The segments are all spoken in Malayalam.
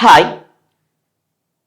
ഹായ്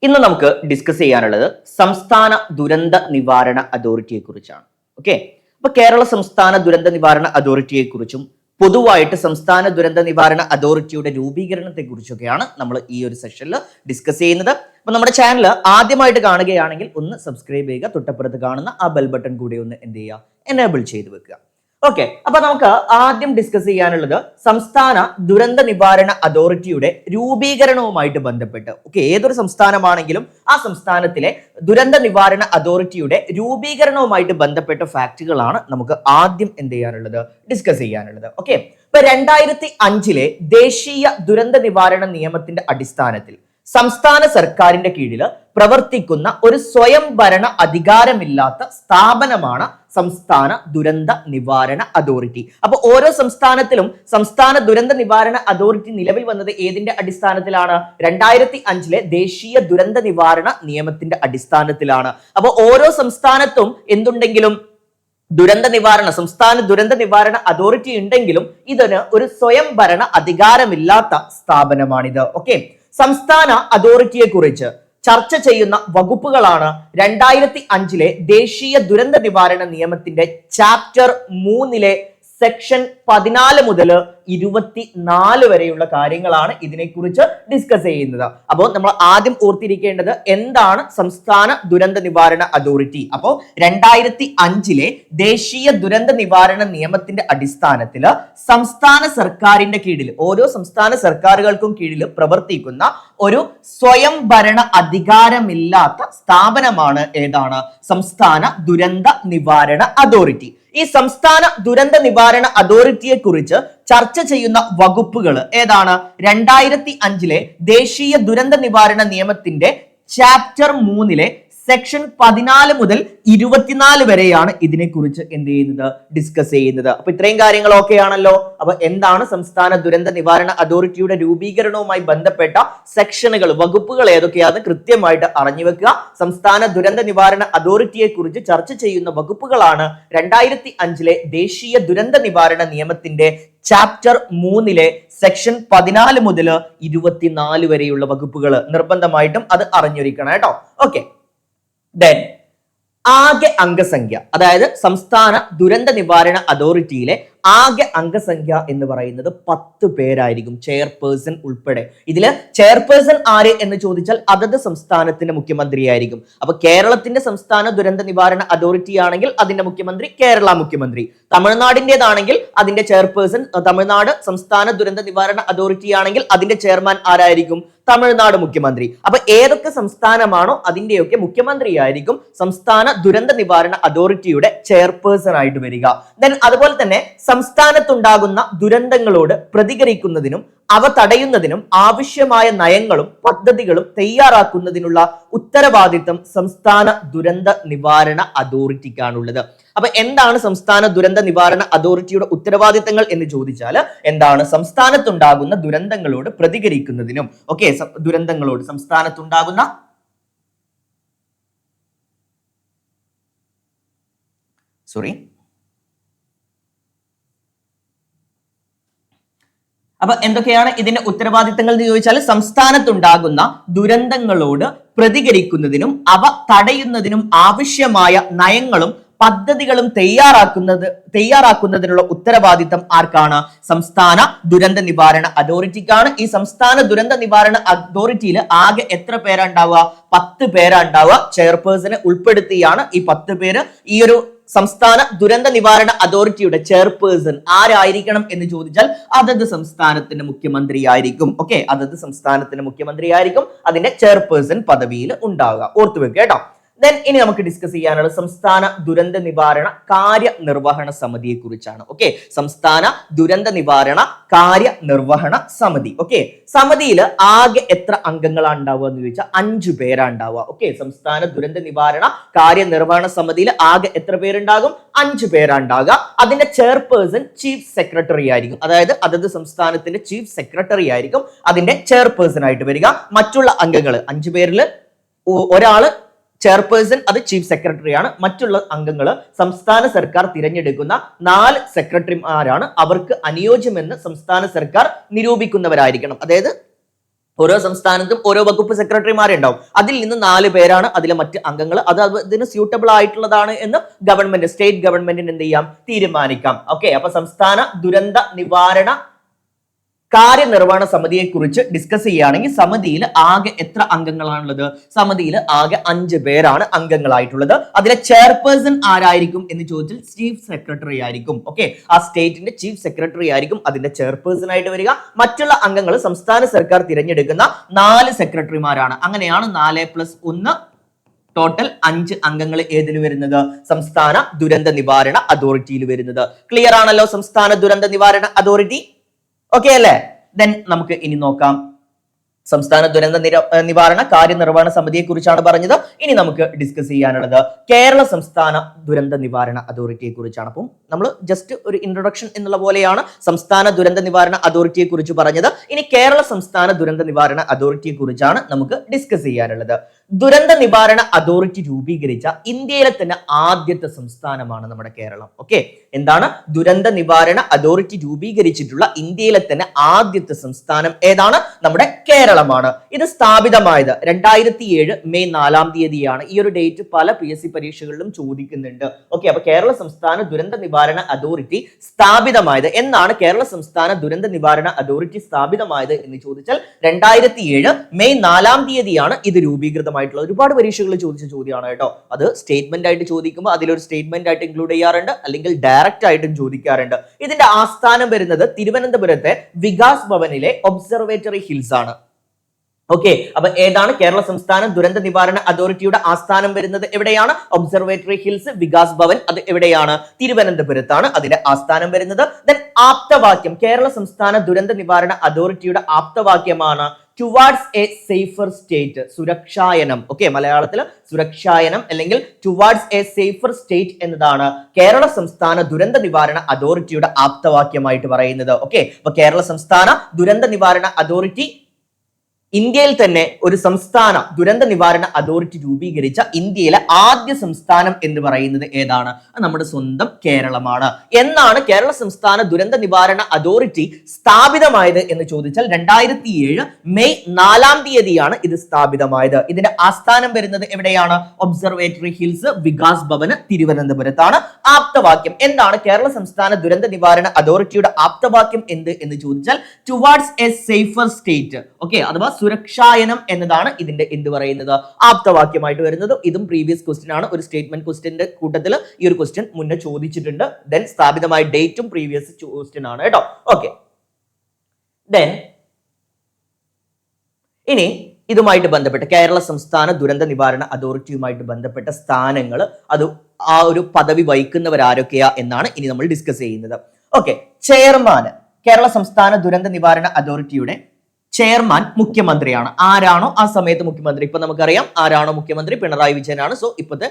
ഇന്ന് നമുക്ക് ഡിസ്കസ് ചെയ്യാനുള്ളത് സംസ്ഥാന ദുരന്ത നിവാരണ അതോറിറ്റിയെ കുറിച്ചാണ്. ഓക്കെ അപ്പൊ കേരള സംസ്ഥാന ദുരന്ത നിവാരണ അതോറിറ്റിയെ കുറിച്ചും പൊതുവായിട്ട് സംസ്ഥാന ദുരന്ത നിവാരണ അതോറിറ്റിയുടെ രൂപീകരണത്തെ കുറിച്ചൊക്കെയാണ് നമ്മൾ ഈ ഒരു സെഷനിൽ ഡിസ്കസ് ചെയ്യുന്നത്. അപ്പൊ നമ്മുടെ ചാനൽ ആദ്യമായിട്ട് കാണുകയാണെങ്കിൽ ഒന്ന് സബ്സ്ക്രൈബ് ചെയ്യുക തൊട്ടപ്പുറത്ത് കാണുന്ന ആ ബെൽ ബട്ടൺ കൂടി ഒന്ന് എന്ത് ചെയ്യുക എനേബിൾ ചെയ്ത് വെക്കുക. ഓക്കെ അപ്പൊ നമുക്ക് ആദ്യം ഡിസ്കസ് ചെയ്യാനുള്ളത് സംസ്ഥാന ദുരന്ത നിവാരണ അതോറിറ്റിയുടെ രൂപീകരണവുമായിട്ട് ബന്ധപ്പെട്ട്. ഓക്കെ ഏതൊരു സംസ്ഥാനമാണെങ്കിലും ആ സംസ്ഥാനത്തിലെ ദുരന്ത നിവാരണ അതോറിറ്റിയുടെ രൂപീകരണവുമായിട്ട് ബന്ധപ്പെട്ട ഫാക്റ്റുകളാണ് നമുക്ക് ആദ്യം എന്ത് ചെയ്യാനുള്ളത്? ഡിസ്കസ് ചെയ്യാനുള്ളത്. ഓക്കെ ഇപ്പൊ രണ്ടായിരത്തി അഞ്ചിലെ ദേശീയ ദുരന്ത നിവാരണ നിയമത്തിന്റെ അടിസ്ഥാനത്തിൽ സംസ്ഥാന സർക്കാരിന്റെ കീഴിൽ പ്രവർത്തിക്കുന്ന ഒരു സ്വയം ഭരണ അധികാരമില്ലാത്ത സ്ഥാപനമാണ് സംസ്ഥാന ദുരന്ത നിവാരണ അതോറിറ്റി. അപ്പൊ ഓരോ സംസ്ഥാനത്തിലും സംസ്ഥാന ദുരന്ത നിവാരണ അതോറിറ്റി നിലവിൽ വന്നത് ഏതിന്റെ അടിസ്ഥാനത്തിലാണ്? രണ്ടായിരത്തി അഞ്ചിലെ ദേശീയ ദുരന്ത നിവാരണ നിയമത്തിന്റെ അടിസ്ഥാനത്തിലാണ്. അപ്പൊ ഓരോ സംസ്ഥാനത്തും എന്തുണ്ടെങ്കിലും ദുരന്ത നിവാരണ സംസ്ഥാന ദുരന്ത നിവാരണ അതോറിറ്റി ഉണ്ടെങ്കിലും ഇതിന് ഒരു സ്വയം ഭരണ അധികാരമില്ലാത്ത സ്ഥാപനമാണിത്. ഓക്കെ? സംസ്ഥാന അതോറിറ്റിയെ കുറിച്ച് ചർച്ച ചെയ്യുന്ന വകുപ്പുകളാണ് രണ്ടായിരത്തി അഞ്ചിലെ ദേശീയ ദുരന്ത നിവാരണ നിയമത്തിന്റെ ചാപ്റ്റർ മൂന്നിലെ സെക്ഷൻ പതിനാല് മുതൽ ഇരുപത്തി നാല് വരെയുള്ള കാര്യങ്ങളാണ് ഇതിനെക്കുറിച്ച് ഡിസ്കസ് ചെയ്യുന്നത്. അപ്പോൾ നമ്മൾ ആദ്യം ഓർത്തിരിക്കേണ്ടത് എന്താണ് സംസ്ഥാന ദുരന്ത നിവാരണ അതോറിറ്റി? അപ്പോൾ രണ്ടായിരത്തി അഞ്ചിലെ ദേശീയ ദുരന്ത നിവാരണ നിയമത്തിന്റെ അടിസ്ഥാനത്തിൽ സംസ്ഥാന സർക്കാരിന്റെ കീഴിൽ ഓരോ സംസ്ഥാന സർക്കാരുകൾക്കും കീഴിൽ പ്രവർത്തിക്കുന്ന ഒരു സ്വയം ഭരണ അധികാരമില്ലാത്ത സ്ഥാപനമാണ് ഏതാണ്? സംസ്ഥാന ദുരന്ത നിവാരണ അതോറിറ്റി. ഈ സംസ്ഥാന ദുരന്ത നിവാരണ അതോറിറ്റിയെ കുറിച്ച് ചർച്ച ചെയ്യുന്ന വകുപ്പുകൾ ഏതാണ്? രണ്ടായിരത്തി അഞ്ചിലെ ദേശീയ ദുരന്ത നിവാരണ നിയമത്തിന്റെ ചാപ്റ്റർ മൂന്നിലെ സെക്ഷൻ പതിനാല് മുതൽ ഇരുപത്തിനാല് വരെയാണ് ഇതിനെക്കുറിച്ച് എന്ത് ചെയ്യുന്നത്? ഡിസ്കസ് ചെയ്യുന്നത്. അപ്പൊ ഇത്രയും കാര്യങ്ങൾ ഓക്കെ ആണല്ലോ. അപ്പൊ എന്താണ് സംസ്ഥാന ദുരന്ത നിവാരണ അതോറിറ്റിയുടെ രൂപീകരണവുമായി ബന്ധപ്പെട്ട സെക്ഷനുകൾ വകുപ്പുകൾ ഏതൊക്കെയാണെന്ന് കൃത്യമായിട്ട് അറിഞ്ഞു വെക്കുക. സംസ്ഥാന ദുരന്ത നിവാരണ അതോറിറ്റിയെ കുറിച്ച് ചർച്ച ചെയ്യുന്ന വകുപ്പുകളാണ് രണ്ടായിരത്തി അഞ്ചിലെ ദേശീയ ദുരന്ത നിവാരണ നിയമത്തിന്റെ ചാപ്റ്റർ മൂന്നിലെ സെക്ഷൻ പതിനാല് മുതൽ ഇരുപത്തിനാല് വരെയുള്ള വകുപ്പുകൾ. നിർബന്ധമായിട്ടും അത് അറിഞ്ഞിരിക്കണം കേട്ടോ. ഓക്കെ ദെൻ ആകെ അംഗസംഖ്യ അതായത് സംസ്ഥാന ദുരന്ത നിവാരണ അതോറിറ്റിയിലെ ആകെ അംഗസംഖ്യ എന്ന് പറയുന്നത് പത്ത് പേരായിരിക്കും ചെയർപേഴ്സൺ ഉൾപ്പെടെ. ഇതിൽ ചെയർപേഴ്സൺ ആര് എന്ന് ചോദിച്ചാൽ അതത് സംസ്ഥാനത്തിന്റെ മുഖ്യമന്ത്രിയായിരിക്കും. അപ്പൊ കേരളത്തിന്റെ സംസ്ഥാന ദുരന്ത നിവാരണ അതോറിറ്റി ആണെങ്കിൽ അതിന്റെ മുഖ്യമന്ത്രി കേരള മുഖ്യമന്ത്രി. തമിഴ്നാടിന്റെതാണെങ്കിൽ അതിന്റെ ചെയർപേഴ്സൺ തമിഴ്നാട് സംസ്ഥാന ദുരന്ത നിവാരണ അതോറിറ്റി ആണെങ്കിൽ അതിന്റെ ചെയർമാൻ ആരായിരിക്കും? തമിഴ്നാട് മുഖ്യമന്ത്രി. അപ്പൊ ഏതൊക്കെ സംസ്ഥാനമാണോ അതിന്റെയൊക്കെ മുഖ്യമന്ത്രിയായിരിക്കും സംസ്ഥാന ദുരന്ത നിവാരണ അതോറിറ്റിയുടെ ചെയർപേഴ്സൺ ആയിട്ട് വരിക. ദെൻ അതുപോലെ തന്നെ സംസ്ഥാനത്തുണ്ടാകുന്ന ദുരന്തങ്ങളോട് പ്രതികരിക്കുന്നതിനും അവ തടയുന്നതിനും ആവശ്യമായ നയങ്ങളും പദ്ധതികളും തയ്യാറാക്കുന്നതിനുള്ള ഉത്തരവാദിത്തം സംസ്ഥാന ദുരന്ത നിവാരണ അതോറിറ്റിക്കാണുള്ളത്. അപ്പൊ എന്താണ് സംസ്ഥാന ദുരന്ത നിവാരണ അതോറിറ്റിയുടെ ഉത്തരവാദിത്തങ്ങൾ എന്ന് ചോദിച്ചാൽ എന്താണ് സംസ്ഥാനത്തുണ്ടാകുന്ന ദുരന്തങ്ങളോട് പ്രതികരിക്കുന്നതിനും. ഓക്കെ ദുരന്തങ്ങളോട് സംസ്ഥാനത്തുണ്ടാകുന്ന സോറി അപ്പൊ എന്തൊക്കെയാണ് ഇതിന്റെ ഉത്തരവാദിത്തങ്ങൾ എന്ന് ചോദിച്ചാൽ സംസ്ഥാനത്തുണ്ടാകുന്ന ദുരന്തങ്ങളോട് പ്രതികരിക്കുന്നതിനും അവ തടയുന്നതിനും ആവശ്യമായ നയങ്ങളും പദ്ധതികളും തയ്യാറാക്കുന്നത് തയ്യാറാക്കുന്നതിനുള്ള ഉത്തരവാദിത്തം ആർക്കാണ്? സംസ്ഥാന ദുരന്ത നിവാരണ അതോറിറ്റിക്കാണ്. ഈ സംസ്ഥാന ദുരന്ത നിവാരണ അതോറിറ്റിയിൽ ആകെ എത്ര പേരാ ഉണ്ടാവുക? പത്ത് പേരാ ഉണ്ടാവുക. ചെയർപേഴ്സണെ ഉൾപ്പെടുത്തിയാണ് ഈ പത്ത് പേര്. ഈ ഒരു സംസ്ഥാന ദുരന്ത നിവാരണ അതോറിറ്റിയുടെ ചെയർപേഴ്സൺ ആരായിരിക്കണം എന്ന് ചോദിച്ചാൽ അതത് സംസ്ഥാനത്തിന്റെ മുഖ്യമന്ത്രി ആയിരിക്കും ഓക്കെ അതത് സംസ്ഥാനത്തിന്റെ മുഖ്യമന്ത്രി ആയിരിക്കും അതിന്റെ ചെയർപേഴ്സൺ പദവിയിൽ ഉണ്ടാവുക. ഓർത്തു വെക്കുക കേട്ടോ. ദെൻ ഇനി നമുക്ക് ഡിസ്കസ് ചെയ്യാനുള്ള സംസ്ഥാന ദുരന്ത നിവാരണ കാര്യനിർവഹണ സമിതിയെ കുറിച്ചാണ്. ഓക്കെ സംസ്ഥാന ദുരന്ത നിവാരണ കാര്യനിർവഹണ സമിതി. ഓക്കെ സമിതിയിൽ ആകെ എത്ര അംഗങ്ങളാണ് ഉണ്ടാവുക എന്ന് ചോദിച്ചാൽ അഞ്ചു പേരാണ് ഉണ്ടാവുക. ഓക്കെ സംസ്ഥാന ദുരന്ത നിവാരണ കാര്യനിർവഹണ സമിതിയിൽ ആകെ എത്ര പേരുണ്ടാകും? അഞ്ചു പേരാണ്ടാകുക അതിന്റെ ചെയർപേഴ്സൺ ചീഫ് സെക്രട്ടറി ആയിരിക്കും. അതായത് അതത് സംസ്ഥാനത്തിന്റെ ചീഫ് സെക്രട്ടറി ആയിരിക്കും അതിന്റെ ചെയർപേഴ്സൺ ആയിട്ട് വരിക. മറ്റുള്ള അംഗങ്ങൾ അഞ്ചു പേരിൽ ഒരാൾ ചെയർപേഴ്സൺ അത് ചീഫ് സെക്രട്ടറിയാണ് മറ്റുള്ള അംഗങ്ങൾ സംസ്ഥാന സർക്കാർ തിരഞ്ഞെടുക്കുന്ന നാല് സെക്രട്ടറിമാരാണ് അവർക്ക് അനുയോജ്യമെന്ന് സംസ്ഥാന സർക്കാർ നിരൂപിക്കുന്നവരായിരിക്കണം. അതായത് ഓരോ സംസ്ഥാനത്തും ഓരോ വകുപ്പ് സെക്രട്ടറിമാരുണ്ടാവും അതിൽ നിന്ന് നാല് പേരാണ് അതിലെ മറ്റ് അംഗങ്ങൾ അത് അതിന് സ്യൂട്ടബിൾ ആയിട്ടുള്ളതാണ് എന്ന് ഗവൺമെന്റ് സ്റ്റേറ്റ് ഗവൺമെന്റിന് എന്ത് ചെയ്യാം? തീരുമാനിക്കാം. ഓക്കെ അപ്പൊ സംസ്ഥാന ദുരന്ത നിവാരണ കാര്യനിർവഹണ സമിതിയെ കുറിച്ച് ഡിസ്കസ് ചെയ്യുകയാണെങ്കിൽ സമിതിയിൽ ആകെ എത്ര അംഗങ്ങളാണുള്ളത്? സമിതിയിൽ ആകെ അഞ്ച് പേരാണ് അംഗങ്ങളായിട്ടുള്ളത്. അതിലെ ചെയർപേഴ്സൺ ആരായിരിക്കും എന്ന് ചോദിച്ചാൽ ചീഫ് സെക്രട്ടറി ആയിരിക്കും. ഓക്കെ ആ സ്റ്റേറ്റിന്റെ ചീഫ് സെക്രട്ടറി ആയിരിക്കും അതിന്റെ ചെയർപേഴ്സൺ ആയിട്ട് വരിക. മറ്റുള്ള അംഗങ്ങൾ സംസ്ഥാന സർക്കാർ തിരഞ്ഞെടുക്കുന്ന നാല് സെക്രട്ടറിമാരാണ്. അങ്ങനെയാണ് നാല് പ്ലസ് ഒന്ന് ടോട്ടൽ അഞ്ച് അംഗങ്ങൾ ഏതിന് വരുന്നത്? സംസ്ഥാന ദുരന്ത നിവാരണ അതോറിറ്റിയിൽ വരുന്നത്. ക്ലിയർ ആണല്ലോ സംസ്ഥാന ദുരന്ത നിവാരണ അതോറിറ്റി? ഓക്കെ അല്ലേ? ദെൻ നമുക്ക് ഇനി നോക്കാം. സംസ്ഥാന ദുരന്ത നിര നിവാരണ കാര്യനിർവഹണ സമിതിയെ കുറിച്ചാണ് പറഞ്ഞത്. ഇനി നമുക്ക് ഡിസ്കസ് ചെയ്യാനുള്ളത് കേരള സംസ്ഥാന ദുരന്ത നിവാരണ അതോറിറ്റിയെ കുറിച്ചാണ് അപ്പം നമ്മൾ ജസ്റ്റ് ഒരു ഇൻട്രൊഡക്ഷൻ എന്നുള്ള പോലെയാണ് സംസ്ഥാന ദുരന്ത നിവാരണ അതോറിറ്റിയെ കുറിച്ച് പറഞ്ഞത്. ഇനി കേരള സംസ്ഥാന ദുരന്ത നിവാരണ അതോറിറ്റിയെ കുറിച്ചാണ് നമുക്ക് ഡിസ്കസ് ചെയ്യാനുള്ളത്. ദുരന്ത നിവാരണ അതോറിറ്റി രൂപീകരിച്ച ഇന്ത്യയിലെ തന്നെ ആദ്യത്തെ സംസ്ഥാനമാണ് നമ്മുടെ കേരളം. ഓക്കെ എന്താണ്? ദുരന്ത നിവാരണ അതോറിറ്റി രൂപീകരിച്ചിട്ടുള്ള ഇന്ത്യയിലെ തന്നെ ആദ്യത്തെ സംസ്ഥാനം ഏതാണ്? നമ്മുടെ കേരളമാണ്. ഇത് സ്ഥാപിതമായത് രണ്ടായിരത്തി ഏഴ് മെയ് നാലാം തീയതിയാണ്. ഈ ഒരു ഡേറ്റ് പല പി എസ് സി പരീക്ഷകളിലും ചോദിക്കുന്നുണ്ട്. ഓക്കെ അപ്പൊ കേരള സംസ്ഥാന ദുരന്ത നിവാരണ അതോറിറ്റി സ്ഥാപിതമായത് എന്നാണ് കേരള സംസ്ഥാന ദുരന്ത നിവാരണ അതോറിറ്റി സ്ഥാപിതമായത് എന്ന് ചോദിച്ചാൽ രണ്ടായിരത്തി ഏഴ് മെയ് നാലാം തീയതിയാണ് ഇത് രൂപീകൃതമായിട്ടുള്ളത് ഒരുപാട് പരീക്ഷകൾ ചോദിച്ച ചോദ്യമാണ് കേട്ടോ. അത് സ്റ്റേറ്റ്മെന്റ് ആയിട്ട് ചോദിക്കുമ്പോൾ അതിലൊരു സ്റ്റേറ്റ്മെന്റ് ആയിട്ട് ഇൻക്ലൂഡ് ചെയ്യാറുണ്ട് അല്ലെങ്കിൽ ഡയറക്റ്റ് ആയിട്ടും ചോദിക്കാറുണ്ട്. ഇതിന്റെ ആസ്ഥാനം വരുന്നത് തിരുവനന്തപുരത്തെ വികാസ് ഭവനിലെ ഒബ്സർവേറ്ററി ഹിൽസ് ആണ്. ഓക്കെ അപ്പൊ ഏതാണ് കേരള സംസ്ഥാന ദുരന്ത നിവാരണ അതോറിറ്റിയുടെ ആസ്ഥാനം വരുന്നത്? എവിടെയാണ്? ഒബ്സർവേറ്ററി ഹിൽസ് വികാസ് ഭവൻ അത് എവിടെയാണ്? തിരുവനന്തപുരത്താണ് അതിന്റെ ആസ്ഥാനം വരുന്നത്. ദെൻ ആപ്തവാക്യം കേരള സംസ്ഥാന ദുരന്ത നിവാരണ അതോറിറ്റിയുടെ ആപ്തവാക്യമാണ് ടുവാർഡ്സ് എ സേഫർ സ്റ്റേറ്റ് സുരക്ഷായനം. ഓക്കെ മലയാളത്തിൽ സുരക്ഷായനം അല്ലെങ്കിൽ ടുവാർഡ്സ് എ സേഫർ സ്റ്റേറ്റ് എന്നതാണ് കേരള സംസ്ഥാന ദുരന്ത നിവാരണ അതോറിറ്റിയുടെ ആപ്തവാക്യമായിട്ട് പറയുന്നത്. ഓക്കെ അപ്പൊ കേരള സംസ്ഥാന ദുരന്ത നിവാരണ അതോറിറ്റി ഇന്ത്യയിൽ തന്നെ ഒരു സംസ്ഥാന ദുരന്ത നിവാരണ അതോറിറ്റി രൂപീകരിച്ച ഇന്ത്യയിലെ ആദ്യ സംസ്ഥാനം എന്ന് പറയുന്നത് ഏതാണ്? നമ്മുടെ സ്വന്തം കേരളമാണ്. എന്നാണ് കേരള സംസ്ഥാന ദുരന്ത നിവാരണ അതോറിറ്റി സ്ഥാപിതമായത് എന്ന് ചോദിച്ചാൽ രണ്ടായിരത്തി ഏഴ് മെയ് നാലാം തീയതിയാണ് ഇത് സ്ഥാപിതമായത്. ഇതിന്റെ ആസ്ഥാനം വരുന്നത് എവിടെയാണ്? ഒബ്സർവേറ്ററി ഹിൽസ് വികാസ് ഭവന് തിരുവനന്തപുരത്താണ്. ആപ്തവാക്യം. എന്താണ് കേരള സംസ്ഥാന ദുരന്ത നിവാരണ അതോറിറ്റിയുടെ ആപ്തവാക്യം എന്ത് എന്ന് ചോദിച്ചാൽ towards a safer state okay അഥവാ സുരക്ഷായനം എന്നതാണ് ഇതിന്റെ എന്ത് പറയുന്നത്? ആപ്തവാക്യമായിട്ട് വരുന്നത്. ഇതും പ്രീവിയസ് ക്വസ്റ്റ്യൻ ആണ്. ഒരു സ്റ്റേറ്റ്മെന്റ് ക്വസ്റ്റ്യന്റെ കൂട്ടത്തിൽ ഈ ഒരു ക്വസ്റ്റ്യൻ മുന്നേ ചോദിച്ചിട്ടുണ്ട്. ദെൻ സ്ഥാപിതമായ ഡേറ്റും പ്രീവിയസ് ക്വസ്റ്റ്യൻ ആണ് കേട്ടോ. ഓക്കെ ദെൻ ഇനി ഇതുമായിട്ട് ബന്ധപ്പെട്ട് കേരള സംസ്ഥാന ദുരന്ത നിവാരണ അതോറിറ്റിയുമായിട്ട് ബന്ധപ്പെട്ട സ്ഥാനങ്ങൾ അത് ആ ഒരു പദവി വഹിക്കുന്നവരാരൊക്കെയാ എന്നാണ് ഇനി നമ്മൾ ഡിസ്കസ് ചെയ്യുന്നത്. ഓക്കെ ചെയർമാൻ കേരള സംസ്ഥാന ദുരന്ത നിവാരണ അതോറിറ്റിയുടെ ചെയർമാൻ മുഖ്യമന്ത്രിയാണ്. ആരാണോ ആ സമയത്ത് മുഖ്യമന്ത്രി? ഇപ്പൊ നമുക്കറിയാം ആരാണോ മുഖ്യമന്ത്രി? പിണറായി വിജയനാണ്. സോ ഇപ്പോഴത്തെ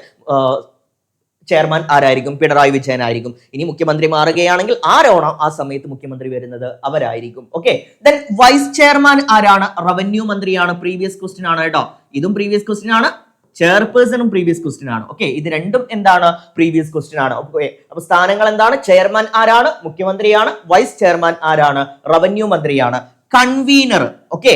ചെയർമാൻ ആരായിരിക്കും? പിണറായി വിജയൻ ആയിരിക്കും ഇനി മുഖ്യമന്ത്രി മാറുകയാണെങ്കിൽ ആരാണോ ആ സമയത്ത് മുഖ്യമന്ത്രി വരുന്നത്? അവരായിരിക്കും. ഓക്കെ ദെൻ വൈസ് ചെയർമാൻ ആരാണ്? റവന്യൂ മന്ത്രിയാണ്. പ്രീവിയസ് ക്വസ്റ്റ്യൻ ആണ് കേട്ടോ. ഇതും പ്രീവിയസ് ക്വസ്റ്റ്യൻ ആണ്. ചെയർപേഴ്സണും പ്രീവിയസ് ക്വസ്റ്റ്യൻ ആണ്. ഓക്കെ ഇത് രണ്ടും എന്താണ്? പ്രീവിയസ് ക്വസ്റ്റ്യൻ ആണ്. ഓക്കെ അപ്പൊ സ്ഥാനങ്ങൾ എന്താണ്? ചെയർമാൻ ആരാണ്? മുഖ്യമന്ത്രിയാണ്. വൈസ് ചെയർമാൻ ആരാണ്? റവന്യൂ മന്ത്രിയാണ്. കൺവീനർ ഓക്കെ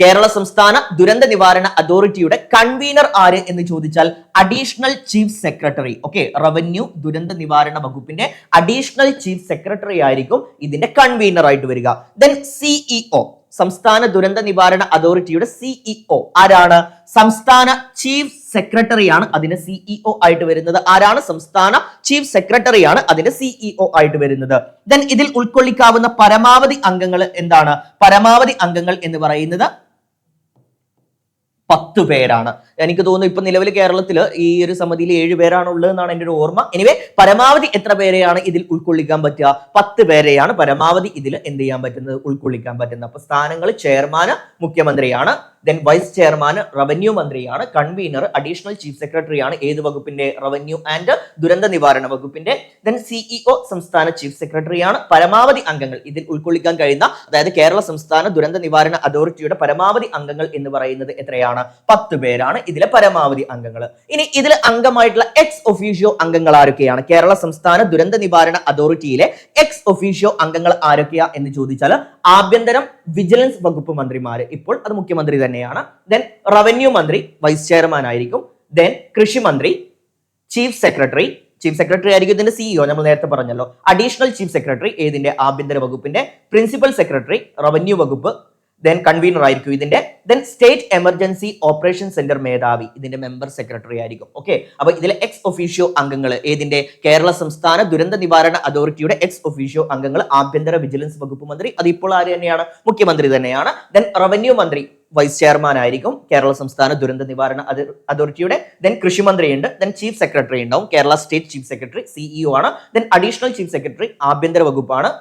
കേരള സംസ്ഥാന ദുരന്ത നിവാരണ അതോറിറ്റിയുടെ കൺവീനർ ആര് എന്ന് ചോദിച്ചാൽ additional chief secretary okay revenue ദുരന്ത നിവാരണ വകുപ്പിന്റെ അഡീഷണൽ ചീഫ് സെക്രട്ടറി ആയിരിക്കും ഇതിന്റെ കൺവീനർ ആയിട്ട് വരിക. ദെൻ സിഇഒ സംസ്ഥാന ദുരന്ത നിവാരണ അതോറിറ്റിയുടെ സിഇഒ ആരാണ്? സംസ്ഥാന ചീഫ് സെക്രട്ടറിയാണ് അതിന്റെ സിഇഒ ആയിട്ട് വരുന്നത്. ആരാണ്? സംസ്ഥാന ചീഫ് സെക്രട്ടറിയാണ് അതിന്റെ സിഇഒ ആയിട്ട് വരുന്നത്. ദെൻ ഇതിൽ ഉൾക്കൊള്ളിക്കാവുന്ന പരമാവധി അംഗങ്ങൾ എന്താണ്? പരമാവധി അംഗങ്ങൾ എന്ന് പറയുന്നത് പത്ത് പേരാണ്. എനിക്ക് തോന്നുന്നു ഇപ്പൊ നിലവിൽ കേരളത്തിൽ ഈ ഒരു സമിതിയിൽ ഏഴ് പേരാണ് ഉള്ളത് എന്നാണ് എന്റെ ഒരു ഓർമ്മ. എനിവേ പരമാവധി എത്ര പേരെയാണ് ഇതിൽ ഉൾക്കൊള്ളിക്കാൻ പറ്റുക? പത്ത് പേരെയാണ് പരമാവധി ഇതിൽ എന്ത് ചെയ്യാൻ പറ്റുന്നത്? ഉൾക്കൊള്ളിക്കാൻ പറ്റുന്നത്. അപ്പൊ സ്ഥാനങ്ങൾ ചെയർമാന് മുഖ്യമന്ത്രിയാണ്. ദെൻ വൈസ് ചെയർമാൻ റവന്യൂ മന്ത്രിയാണ് കൺവീനർ അഡീഷണൽ ചീഫ് സെക്രട്ടറിയാണ് ഏത് വകുപ്പിന്റെ റവന്യൂ ആൻഡ് ദുരന്ത നിവാരണ വകുപ്പിന്റെ. ദെൻ സിഇഒ സംസ്ഥാന ചീഫ് സെക്രട്ടറിയാണ് പരമാവധി അംഗങ്ങൾ ഇതിൽ ഉൾക്കൊള്ളിക്കാൻ കഴിയുന്ന അതായത് കേരള സംസ്ഥാന ദുരന്ത നിവാരണ അതോറിറ്റിയുടെ പരമാവധി അംഗങ്ങൾ എന്ന് പറയുന്നത് എത്രയാണ്? പത്ത് പേരാണ് ഇതിലെ പരമാവധി അംഗങ്ങൾ. ഇനി ഇതിൽ അംഗമായിട്ടുള്ള എക്സ് ഒഫീഷ്യോ അംഗങ്ങൾ ആരൊക്കെയാണ്? കേരള സംസ്ഥാന ദുരന്ത നിവാരണ അതോറിറ്റിയിലെ എക്സ് ഒഫീഷ്യോ അംഗങ്ങൾ ആരൊക്കെയാ എന്ന് ചോദിച്ചാൽ ആഭ്യന്തരം വിജിലൻസ് വകുപ്പ് മന്ത്രിമാര്. ഇപ്പോൾ അത് മുഖ്യമന്ത്രി തന്നെയാണ്. ദെൻ റവന്യൂ മന്ത്രി വൈസ് ചെയർമാൻ ആയിരിക്കും. ദെൻ കൃഷി മന്ത്രി ചീഫ് സെക്രട്ടറി ചീഫ് സെക്രട്ടറി ആയിരിക്കും ഇതിന്റെ സിഇഒ നമ്മൾ നേരത്തെ പറഞ്ഞല്ലോ. അഡീഷണൽ ചീഫ് സെക്രട്ടറി ഏതിന്റെ? ആഭ്യന്തര വകുപ്പിന്റെ. പ്രിൻസിപ്പൽ സെക്രട്ടറി റവന്യൂ വകുപ്പ്. ദെൻ കൺവീനർ ആയിരിക്കും ഇതിന്റെ. Then state emergency operation centre മേധാവി ഇതിന്റെ മെമ്പർ സെക്രട്ടറി ആയിരിക്കും. ഓക്കെ അപ്പൊ ഇതിലെ എക്സ് ഒഫീഷ്യോ അംഗങ്ങൾ ഏതിന്റെ? കേരള സംസ്ഥാന ദുരന്ത നിവാരണ അതോറിറ്റിയുടെ എക്സ് ഒഫീഷ്യോ അംഗങ്ങൾ ആഭ്യന്തര വിജിലൻസ് വകുപ്പ് മന്ത്രി അത് ഇപ്പോൾ ആര് തന്നെയാണ്? മുഖ്യമന്ത്രി തന്നെയാണ്. ദെൻ റവന്യൂ മന്ത്രി വൈസ് ചെയർമാൻ ആയിരിക്കും. കേരള സംസ്ഥാന ദുരന്ത നിവാരണ അതോറിറ്റിയുടെ ദെൻ കൃഷിമന്ത്രി ഉണ്ട് ദെൻ ചീഫ് സെക്രട്ടറി ഉണ്ടാവും. Kerala state chief secretary CEO ആണ്. ദെൻ അഡീഷണൽ ചീഫ് സെക്രട്ടറി ആഭ്യന്തര വകുപ്പാണ്.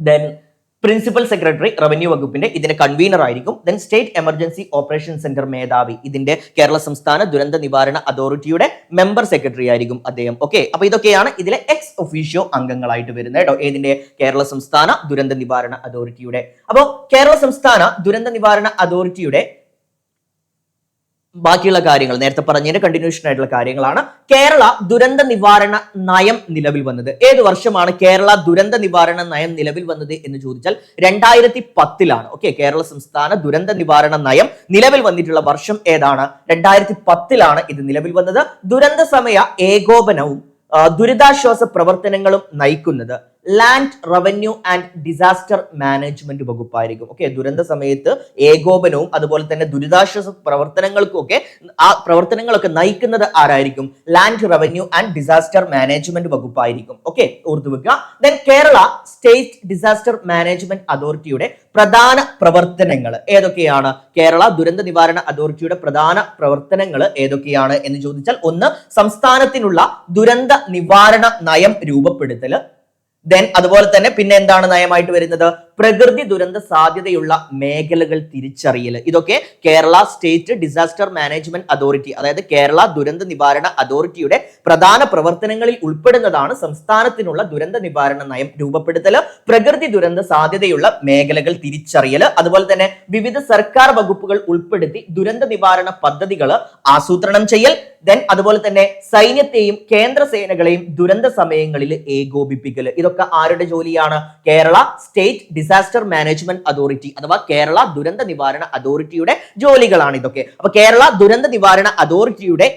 ദെൻ പ്രിൻസിപ്പൽ സെക്രട്ടറി റവന്യൂ വകുപ്പിന്റെ ഇതിന്റെ കൺവീനർ ആയിരിക്കും. Then state emergency operation centre മേധാവി ഇതിന്റെ കേരള സംസ്ഥാന ദുരന്ത നിവാരണ അതോറിറ്റിയുടെ മെമ്പർ സെക്രട്ടറി ആയിരിക്കും അദ്ദേഹം. ഓക്കെ അപ്പൊ ഇതൊക്കെയാണ് ഇതിലെ എക്സ് ഒഫീഷ്യോ അംഗങ്ങളായിട്ട് വരുന്നത് കേട്ടോ. ഏതിന്റെ? കേരള സംസ്ഥാന ദുരന്ത നിവാരണ അതോറിറ്റിയുടെ. അപ്പോൾ കേരള സംസ്ഥാന ദുരന്ത നിവാരണ അതോറിറ്റിയുടെ ബാക്കിയുള്ള കാര്യങ്ങൾ. നേരത്തെ പറഞ്ഞതിന്റെ കണ്ടിന്യൂഷൻ ആയിട്ടുള്ള കാര്യങ്ങളാണ്. കേരള ദുരന്ത നിവാരണ നയം നിലവിൽ വന്നത്. ഏത് വർഷമാണ് കേരള ദുരന്ത നിവാരണ നയം നിലവിൽ വന്നത് എന്ന് ചോദിച്ചാൽ രണ്ടായിരത്തി പത്തിലാണ് ഓക്കെ കേരള സംസ്ഥാന ദുരന്ത നിവാരണ നയം നിലവിൽ വന്നിട്ടുള്ള വർഷം ഏതാണ്? രണ്ടായിരത്തി പത്തിലാണ് ഇത് നിലവിൽ വന്നത്. ദുരന്ത സമയ ഏകോപനവും ദുരിതാശ്വാസ പ്രവർത്തനങ്ങളും നയിക്കുന്നത്. Land revenue and disaster management വകുപ്പായിരിക്കും. Okay ദുരന്ത സമയത്ത് ഏകോപനവും അതുപോലെ തന്നെ ദുരിതാശ്വാസ പ്രവർത്തനങ്ങൾക്കും ഒക്കെ ആ പ്രവർത്തനങ്ങളൊക്കെ നയിക്കുന്നത് ആരായിരിക്കും? Land revenue and disaster management വകുപ്പായിരിക്കും. Okay ഓർത്തു വെക്കുക. Then Kerala state disaster management അതോറിറ്റിയുടെ പ്രധാന പ്രവർത്തനങ്ങൾ ഏതൊക്കെയാണ്? കേരള ദുരന്ത നിവാരണ അതോറിറ്റിയുടെ പ്രധാന പ്രവർത്തനങ്ങൾ ഏതൊക്കെയാണ് എന്ന് ചോദിച്ചാൽ ഒന്ന് സംസ്ഥാനത്തിനുള്ള ദുരന്ത നിവാരണ നയം രൂപപ്പെടുത്തൽ ദെൻ അതുപോലെ തന്നെ പിന്നെ എന്താണ് നയമായിട്ട് വരുന്നത്? പ്രകൃതി ദുരന്ത സാധ്യതയുള്ള മേഖലകൾ തിരിച്ചറിയൽ. ഇതൊക്കെ Kerala state disaster management authority അതായത് കേരള ദുരന്ത നിവാരണ അതോറിറ്റിയുടെ പ്രധാന പ്രവർത്തനങ്ങളിൽ ഉൾപ്പെടുന്നതാണ് സംസ്ഥാനത്തിനുള്ള ദുരന്ത നിവാരണ നയം രൂപപ്പെടുത്തൽ പ്രകൃതി ദുരന്ത സാധ്യതയുള്ള മേഖലകൾ തിരിച്ചറിയൽ അതുപോലെ തന്നെ വിവിധ സർക്കാർ വകുപ്പുകൾ ഉൾപ്പെടുത്തി ദുരന്ത നിവാരണ പദ്ധതികൾ ആസൂത്രണം ചെയ്യൽ ദെൻ അതുപോലെ തന്നെ സൈന്യത്തെയും കേന്ദ്ര സേനകളെയും ദുരന്ത സമയങ്ങളിൽ ഏകോപിപ്പിക്കൽ. ഇതൊക്കെ ആരുടെ ജോലിയാണ്? Kerala state disaster management authority അഥവാ കേരള ദുരന്ത നിവാരണ അതോറിറ്റിയുടെ ജോലികളാണ് ഇതൊക്കെ. അപ്പൊ കേരള ദുരന്ത നിവാരണ അതോറിറ്റിയുടെ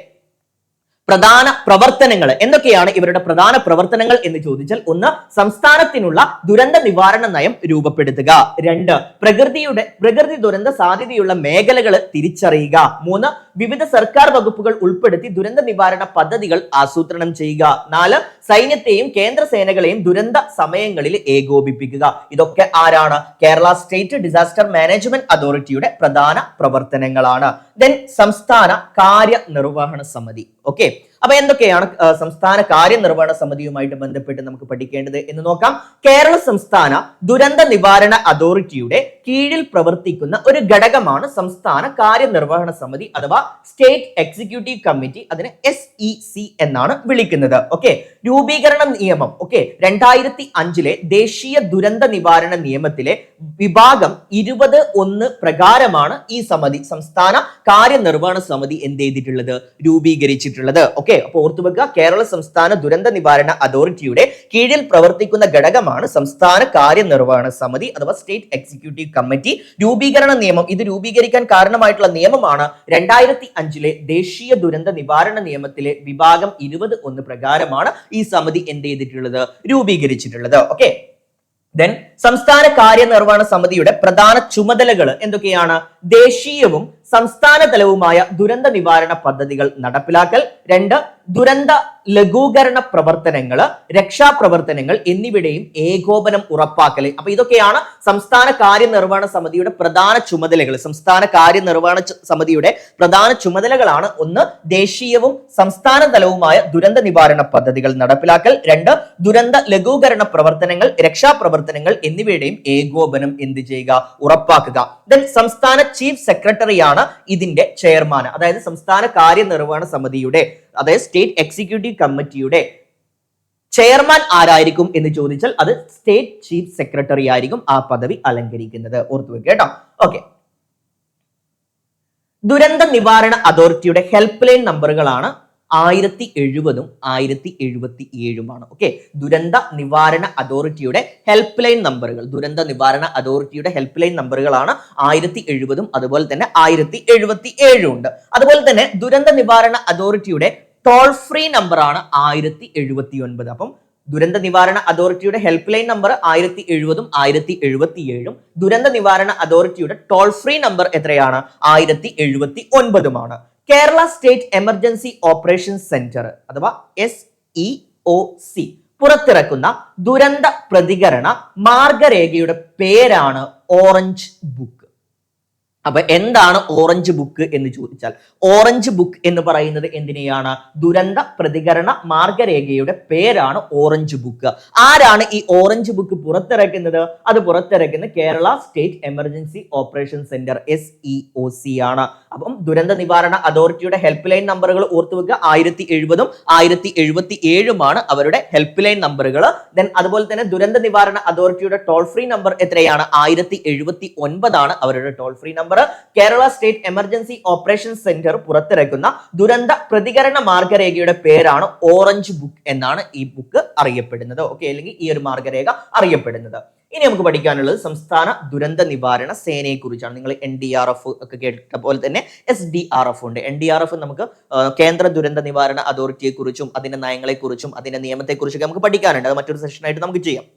പ്രധാന പ്രവർത്തനങ്ങൾ എന്തൊക്കെയാണ്? ഇവരുടെ പ്രധാന പ്രവർത്തനങ്ങൾ എന്ന് ചോദിച്ചാൽ ഒന്ന് സംസ്ഥാനത്തിനുള്ള ദുരന്ത നിവാരണ നയം രൂപപ്പെടുത്തുക. രണ്ട് പ്രകൃതിയുടെ പ്രകൃതി ദുരന്ത സാധ്യതയുള്ള മേഖലകൾ തിരിച്ചറിയുക. മൂന്ന് വിവിധ സർക്കാർ വകുപ്പുകൾ ഉൾപ്പെടുത്തി ദുരന്ത നിവാരണ പദ്ധതികൾ ആസൂത്രണം ചെയ്യുക. നാല് സൈന്യത്തെയും കേന്ദ്ര സേനകളെയും ദുരന്ത സമയങ്ങളിൽ ഏകോപിപ്പിക്കുക. ഇതൊക്കെ ആരാണ്? കേരള സ്റ്റേറ്റ് ഡിസാസ്റ്റർ മാനേജ്മെന്റ് അതോറിറ്റിയുടെ പ്രധാന പ്രവർത്തനങ്ങളാണ്. ദെൻ സംസ്ഥാന കാര്യനിർവഹണ സമിതി. ഓക്കെ? അപ്പൊ എന്തൊക്കെയാണ് സംസ്ഥാന കാര്യനിർവഹണ സമിതിയുമായിട്ട് ബന്ധപ്പെട്ട് നമുക്ക് പഠിക്കേണ്ടത് എന്ന് നോക്കാം. കേരള സംസ്ഥാന ദുരന്ത നിവാരണ അതോറിറ്റിയുടെ കീഴിൽ പ്രവർത്തിക്കുന്ന ഒരു ഘടകമാണ് സംസ്ഥാന കാര്യനിർവഹണ സമിതി അഥവാ സ്റ്റേറ്റ് എക്സിക്യൂട്ടീവ് കമ്മിറ്റി അതിനെ എസ് ഇ സി എന്നാണ് വിളിക്കുന്നത്. ഓക്കെ? രൂപീകരണ നിയമം ഓക്കെ? രണ്ടായിരത്തി അഞ്ചിലെ ദേശീയ ദുരന്ത നിവാരണ നിയമത്തിലെ വിഭാഗം ഇരുപത് ഒന്ന് പ്രകാരമാണ് ഈ സമിതി സംസ്ഥാന കാര്യനിർവഹണ സമിതി എന്ത് ചെയ്തിട്ടുള്ളത്? രൂപീകരിച്ചിട്ടുള്ളത്. ഓക്കെ? അപ്പൊ ഓർത്തു വെക്കുക കേരള സംസ്ഥാന ദുരന്ത നിവാരണ അതോറിറ്റിയുടെ കീഴിൽ പ്രവർത്തിക്കുന്ന ഘടകമാണ് സംസ്ഥാന കാര്യനിർവഹണ സമിതി അഥവാ സ്റ്റേറ്റ് എക്സിക്യൂട്ടീവ് കമ്മിറ്റി. രൂപീകരണ നിയമം ഇത് രൂപീകരിക്കാൻ കാരണമായിട്ടുള്ള നിയമമാണ് രണ്ടായിരത്തി അഞ്ചിലെ ദേശീയ ദുരന്ത നിവാരണ നിയമത്തിലെ വിഭാഗം ഇരുപത് ഒന്ന് പ്രകാരമാണ് ഈ സമിതി എന്ത് ചെയ്തിട്ടുള്ളത്? രൂപീകരിച്ചിട്ടുള്ളത്. ഓക്കെ. ദെൻ സംസ്ഥാന കാര്യനിർവഹണ സമിതിയുടെ പ്രധാന ചുമതലകൾ എന്തൊക്കെയാണ്? ദേശീയവും സംസ്ഥാന തലവുമായ ദുരന്ത നിവാരണ പദ്ധതികൾ നടപ്പിലാക്കൽ രണ്ട് ദുരന്ത ലഘൂകരണ പ്രവർത്തനങ്ങൾ രക്ഷാപ്രവർത്തനങ്ങൾ എന്നിവയുടെയും ഏകോപനം ഉറപ്പാക്കൽ അപ്പൊ ഇതൊക്കെയാണ് സംസ്ഥാന കാര്യനിർവഹണ സമിതിയുടെ പ്രധാന ചുമതലകൾ. സംസ്ഥാന കാര്യനിർവഹണ സമിതിയുടെ പ്രധാന ചുമതലകളാണ് ഒന്ന് ദേശീയവും സംസ്ഥാന തലവുമായ ദുരന്ത നിവാരണ പദ്ധതികൾ നടപ്പിലാക്കൽ രണ്ട് ദുരന്ത ലഘൂകരണ പ്രവർത്തനങ്ങൾ രക്ഷാപ്രവർത്തനങ്ങൾ എന്നിവയുടെയും ഏകോപനം എന്ത് ചെയ്യുക? ഉറപ്പാക്കുക. ദെൻ സംസ്ഥാന ചീഫ് സെക്രട്ടറിയാണ് ഇതിന്റെ ചെയർമാൻ. അതായത് സംസ്ഥാന കാര്യനിർവഹണ സമിതിയുടെ അതായത് സ്റ്റേറ്റ് എക്സിക്യൂട്ടീവ് കമ്മിറ്റിയുടെ ചെയർമാൻ ആരായിരിക്കും എന്ന് ചോദിച്ചാൽ അത് സ്റ്റേറ്റ് ചീഫ് സെക്രട്ടറി ആയിരിക്കും ആ പദവി അലങ്കരിക്കുന്നത്. ഓർത്തു വെക്കുക കേട്ടോ. ഓക്കെ. ദുരന്ത നിവാരണ അതോറിറ്റിയുടെ ഹെൽപ്പ് ലൈൻ നമ്പറുകളാണ് ആയിരത്തി എഴുപതും ആയിരത്തി എഴുപത്തി ഏഴുമാണ് ഓക്കെ ദുരന്ത നിവാരണ അതോറിറ്റിയുടെ ഹെൽപ്പ് ലൈൻ നമ്പറുകൾ ദുരന്ത നിവാരണ അതോറിറ്റിയുടെ ഹെൽപ്പ് ലൈൻ നമ്പറുകളാണ് ആയിരത്തി എഴുപതും അതുപോലെ തന്നെ ആയിരത്തി എഴുപത്തി ഏഴും ഉണ്ട് അതുപോലെ തന്നെ ദുരന്ത നിവാരണ അതോറിറ്റിയുടെ ടോൾ ഫ്രീ നമ്പറാണ് ആയിരത്തി എഴുപത്തി ഒൻപത് അപ്പം ദുരന്ത നിവാരണ അതോറിറ്റിയുടെ ഹെൽപ്പ് ലൈൻ നമ്പർ ആയിരത്തി എഴുപതും ആയിരത്തി എഴുപത്തി ഏഴും ദുരന്ത നിവാരണ അതോറിറ്റിയുടെ ടോൾ ഫ്രീ നമ്പർ എത്രയാണ്? ആയിരത്തി എഴുപത്തി ഒൻപതുമാണ് Kerala state emergency operation centre അഥവാ എസ് ഇ ഒ സി പുറത്തിറക്കുന്ന ദുരന്ത പ്രതികരണ മാർഗരേഖയുടെ പേരാണ് ഓറഞ്ച് ബുക്ക്. അപ്പൊ എന്താണ് ഓറഞ്ച് ബുക്ക് എന്ന് ചോദിച്ചാൽ ഓറഞ്ച് ബുക്ക് എന്ന് പറയുന്നത് എന്തിനെയാണ്? ദുരന്ത പ്രതികരണ മാർഗരേഖയുടെ പേരാണ് ഓറഞ്ച് ബുക്ക് ആരാണ് ഈ ഓറഞ്ച് ബുക്ക് പുറത്തിറക്കുന്നത്? അത് പുറത്തിറക്കുന്ന Kerala state emergency operation centre S E O C ആണ്. അപ്പം ദുരന്ത നിവാരണ അതോറിറ്റിയുടെ ഹെൽപ്പ് ലൈൻ നമ്പറുകൾ ഓർത്തു വെക്കുക. ആയിരത്തി എഴുപതും ആയിരത്തി എഴുപത്തി ഏഴുമാണ് അവരുടെ ഹെൽപ്പ് ലൈൻ നമ്പറുകൾ. ദെൻ അതുപോലെ തന്നെ ദുരന്ത നിവാരണ അതോറിറ്റിയുടെ ടോൾ ഫ്രീ നമ്പർ എത്രയാണ്? ആയിരത്തി എഴുപത്തി ഒൻപതാണ് അവരുടെ toll free number Kerala state emergency operation centre പുറത്തിറക്കുന്ന ദുരന്ത പ്രതികരണ മാർഗരേഖയുടെ പേരാണ് ഓറഞ്ച് ബുക്ക് എന്നാണ് ഈ ബുക്ക് അറിയപ്പെടുന്നത്. ഓക്കെ അല്ലെങ്കിൽ ഈ ഒരു മാർഗരേഖ അറിയപ്പെടുന്നത്. ഇനി നമുക്ക് പഠിക്കാനുള്ളത് സംസ്ഥാന ദുരന്ത നിവാരണ സേനയെ കുറിച്ചാണ്. നിങ്ങൾ എൻ ഡി ആർ എഫ് ഒക്കെ കേട്ട പോലെ തന്നെ എസ് ഡി ആർ എഫ് ഉണ്ട്. എൻ ഡി ആർ എഫ് നമുക്ക് കേന്ദ്ര ദുരന്ത നിവാരണ അതോറിറ്റിയെ കുറിച്ചും അതിന്റെ നയങ്ങളെക്കുറിച്ചും അതിന്റെ നിയമത്തെക്കുറിച്ചൊക്കെ നമുക്ക് പഠിക്കാനുണ്ട്. അത് മറ്റൊരു സെഷനായിട്ട് നമുക്ക് ചെയ്യാം.